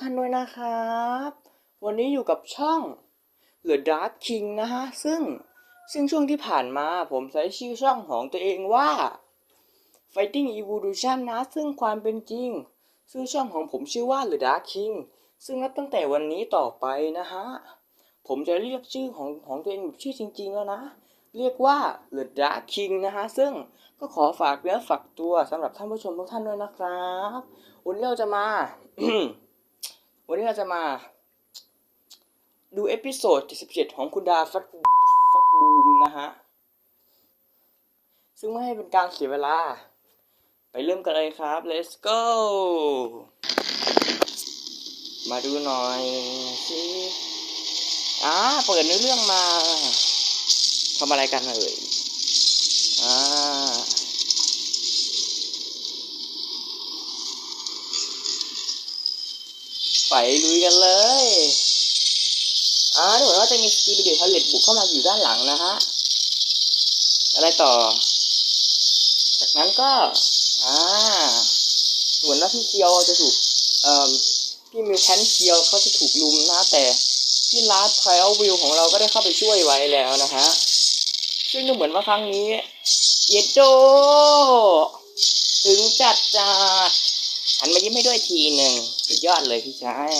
ท่านด้วยนะครับ วันนี้อยู่กับช่อง The Dark King นะฮะ ซึ่งซึ่งช่วงที่ผ่านมาผมใช้ชื่อช่องของตัวเองว่า Fighting Evolution นะ ซึ่งความเป็นจริง ชื่อช่องของผมชื่อว่า The Dark King ซึ่งนับตั้งแต่วันนี้ต่อไปนะฮะ ผมจะเรียกชื่อของของตัวเองแบบชื่อจริง ๆ แล้วนะ เรียกว่า The Dark King นะฮะ ซึ่งก็ขอฝากเนื้อฝากตัวสำหรับท่านผู้ชมทุกท่านด้วยนะครับ วันนี้เราจะมา วันนี้เราจะมา ดูเอพิโซด77 ของคุณดาฟักฟักบูมนะฮะ ซึ่งไม่ให้เป็นการเสียเวลา ไปเริ่มกันเลยครับ let's go มาดูหน่อยสิอ่าเปิดเนื้อเรื่องมาทำอะไรกันเอ่ย ไปลุยกันเลยอ่าดูเหมือนว่าจะมีสกีบิเดียทเลตบุกเข้ามาอยู่ด้านหลังนะฮะ อะไรต่อ จากนั้นก็ อ่าเหมือนว่าพี่เคียวจะถูก เอ่อ พี่มิวแทนเคียวเขาจะถูกลุมนะแต่พี่ลาร์ดไทลวิวของเราก็ได้เข้าไปช่วยไว้แล้วนะฮะ ซึ่งดูเหมือนว่าครั้งนี้ เยดโดถึงจัดจัด หันมายิ้มให้ด้วยทีหนึ่งสุดยอดเลยพี่ชาย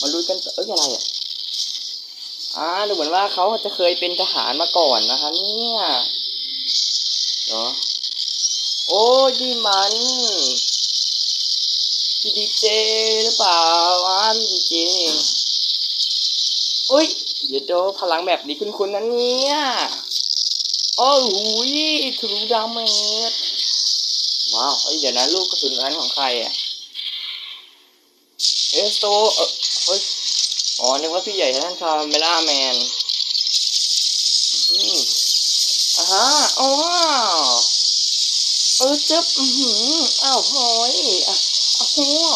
มาลุ้นกันต่อเอ้ยอะไรอะอ่าดูเหมือนว่าเขาจะเคยเป็นทหารมาก่อนนะคะเนี่ยเหรอโอ้ยี่มันพี่ดีเจหรือเปล่าว้าพี่ดีเจนี่องอุ้ยเดี๋ยวโดพลังแบบนี้คุ้นๆนะเนี่ยโอ้ยทะลุดาเมจ ว้าวเฮ้ยเดี๋ยวนะลูกกระสุนนั้นของใครอะเอสโตเออเฮ้ยอ๋อนึกว่าพี่ใหญ่ท่านคาเมล่าแมนอือหืออ่าฮะอ๋อเออจึ๊บอือหืออ้าวโหยอะอ้าวหัว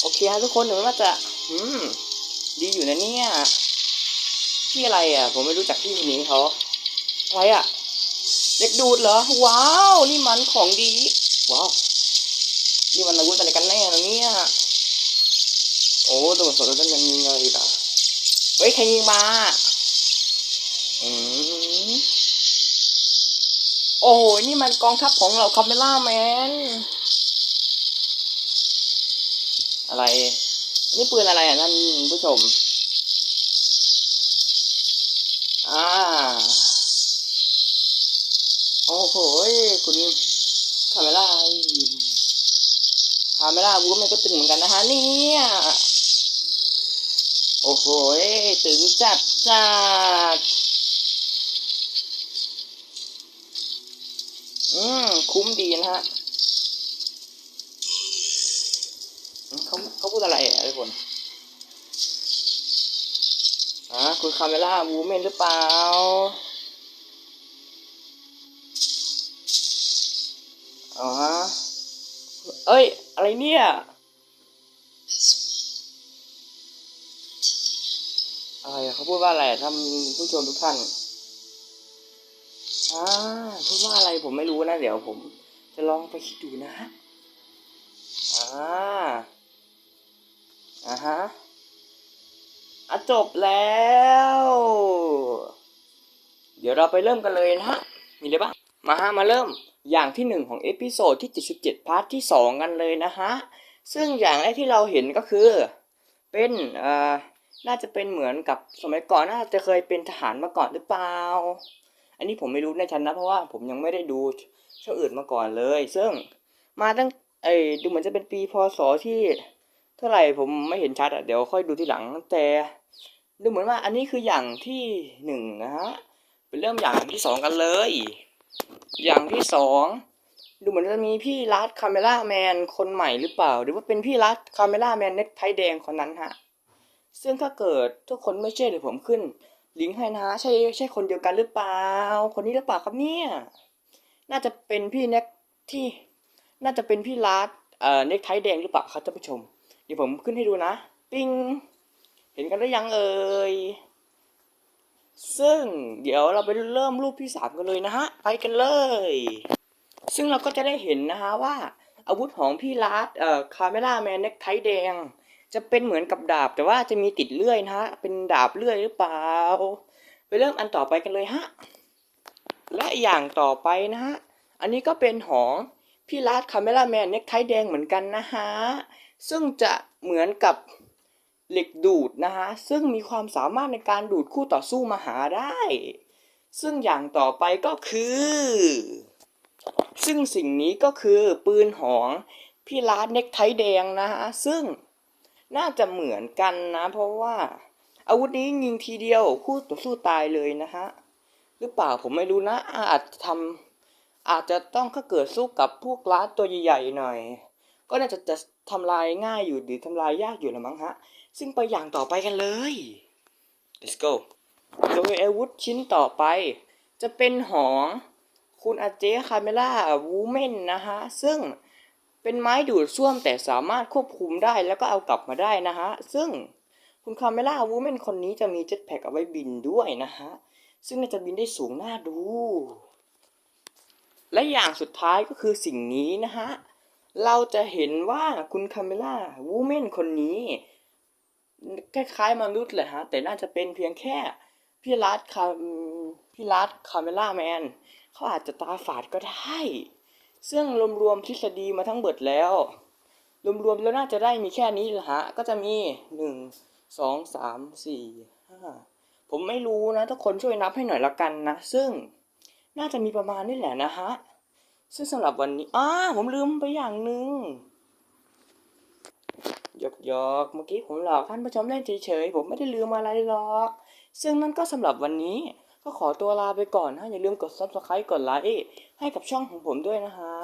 โอเคฮะทุกคนหนูว่าจะอืมดีอยู่นะเนี่ยพี่อะไรอะ ผมไม่รู้จักพี่คนนี้เขาอะไรอะ เด็กดูดเหรอ ว้าว นี่มันของดี ว้าว นี่มันอาวุธอะไรกันแน่นะเนี่ย โอ้ตัวสดต้นยังยิงเลยอะเฮ้ย ใครยิงมา อืมโอ้โห นี่มันกองทัพของเราคาเมล่าแมน อะไร นี่ปืนอะไรอะท่านผู้ชม อ่า โอ้โหคุณคาเมล่าคาเมล่าบูมมันก็ตึงเหมือนกันนะฮะเนี่ยโอ้โหตึงจัดจัดอืมคุ้มดีนะฮะเขาเขาพูดอะไรอะทุกคนอ่าคุณคาเมล่าบูมเมนหรือเปล่า อ๋อฮะเอ้ย อะไรเนี่ย อะไรอะเขาพูดว่าอะไรท่านผู้ชมทุกท่านอ่าพูดว่าอะไรผมไม่รู้นะ เดี๋ยวผม จะลองไปคิดดูนะฮะอ่าอ่าฮะอะจบแล้ว เดี๋ยวเราไปเริ่มกันเลยนะฮะ มีอะไรบ้าง มาฮะมาเริ่มอย่างที่หนึ่งของเอพิโซดที่ 77 พาร์ทที่สองกันเลยนะฮะ ซึ่งอย่างแรกที่เราเห็นก็คือ เป็นเอ่อน่าจะเป็นเหมือนกับสมัยก่อนน่าจะเคยเป็นทหารมาก่อนหรือเปล่า อันนี้ผมไม่รู้แน่ชัดนนะเพราะว่าผมยังไม่ได้ดูช่องอื่นมาก่อนเลย ซึ่งมาตั้งไอ้ดูเหมือนจะเป็นปีพศที่เท่าไหร่ผมไม่เห็นชัดอะเดี๋ยวค่อยดูทีหลังแต่ดูเหมือนว่าอันนี้คืออย่างที่หนึ่งนะฮะไปเริ่มอย่างที่สองกันเลย อย่างที่สองดูเหมือนจะมีพี่รัดคาเมล่าแมนคนใหม่หรือเปล่า หรือว่าเป็นพี่รัดคาเมล่าแมนเน็กไทแดงคนนั้นฮะซึ่งถ้าเกิดทุกคนไม่เชื่อเดี๋ยวผมขึ้น ลิงก์ให้นะใช่ใช่คนเดียวกันหรือเปล่า คนนี้หรือเปล่าครับเนี่ยน่าจะเป็นพี่เน็กที่ น่าจะเป็นพี่รัดเอ่อเน็กไทแดงหรือเปล่าครับท่านผู้ชม เดี๋ยวผมขึ้นให้ดูนะ ปิ้งเห็นกันหรือยังเอ่ย ซึ่งเดี๋ยวเราไปเริ่มรูปที่สามกันเลยนะฮะ ไปกันเลย ซึ่งเราก็จะได้เห็นนะฮะว่า อาวุธของพี่ลาร์ดเอ่อคาเมล่าแมนเน็กไทแดง จะเป็นเหมือนกับดาบแต่ว่าจะมีติดเลื่อยนะฮะ เป็นดาบเลื่อยหรือเปล่า ไปเริ่มอันต่อไปกันเลยฮะ และอย่างต่อไปนะฮะ อันนี้ก็เป็นของพี่ลาร์ดคาเมล่าแมนเน็กไทแดงเหมือนกันนะฮะ ซึ่งจะเหมือนกับ เหล็กดูดนะฮะซึ่งมีความสามารถในการดูดคู่ต่อสู้มาหาได้ ซึ่งอย่างต่อไปก็คือ ซึ่งสิ่งนี้ก็คือปืนของพี่ลาดเน็กไทแดงนะฮะซึ่งน่าจะเหมือนกันนะ เพราะว่า อาวุธนี้ยิงทีเดียวคู่ต่อสู้ตายเลยนะฮะหรือเปล่าผมไม่รู้นะ อาจจะทำอาจจะต้องถ้าเกิดสู้กับพวกลาดตัวใหญ่ๆหน่อย ก็น่าจะจะทำลายง่ายอยู่หรือทำลายยากอยู่ละมั้งฮะ ซึ่งไปอย่างต่อไปกันเลย let's go โดยอาวุธชิ้นต่อไป จะเป็นของคุณอาเจคาเมล่าวูแมนนะฮะ ซึ่งเป็นไม้ดูดซ่วมแต่สามารถควบคุมได้แล้วก็เอากลับมาได้นะฮะ ซึ่งคุณคาเมล่าวูแมนคนนี้จะมีเจ็ตแพ็กเอาไว้บินด้วยนะฮะ ซึ่งน่าจะบินได้สูงน่าดู และอย่างสุดท้ายก็คือสิ่งนี้นะฮะ เราจะเห็นว่าคุณคาเมล่าวูแมนคนนี้ คล้ายๆมนุษย์แหละฮะ แต่น่าจะเป็นเพียงแค่พี่รัดคาพี่รัดคาเมล่าแมนเขาอาจจะตาฝาดก็ได้ ซึ่งรวมๆทฤษฎีมาทั้งเบิดแล้ว รวมๆแล้วน่าจะได้มีแค่นี้ละฮะ ก็จะมีหนึ่งสองสามสี่ห้าผมไม่รู้นะทุกคนช่วยนับให้หน่อยละกันนะ ซึ่งน่าจะมีประมาณนี้แหละนะฮะ ซึ่งสำหรับวันนี้อ้าผมลืมไปอย่างหนึ่ง ยกหยอกๆเมื่อกี้ผมหลอกท่านผู้ชมเล่นเฉยๆผมไม่ได้ลืมอะไรหรอก ซึ่งนั่นก็สำหรับวันนี้ ก็ขอตัวลาไปก่อนนะอย่าลืมกด subscribe กดไลค์ให้กับช่องของผมด้วยนะฮะ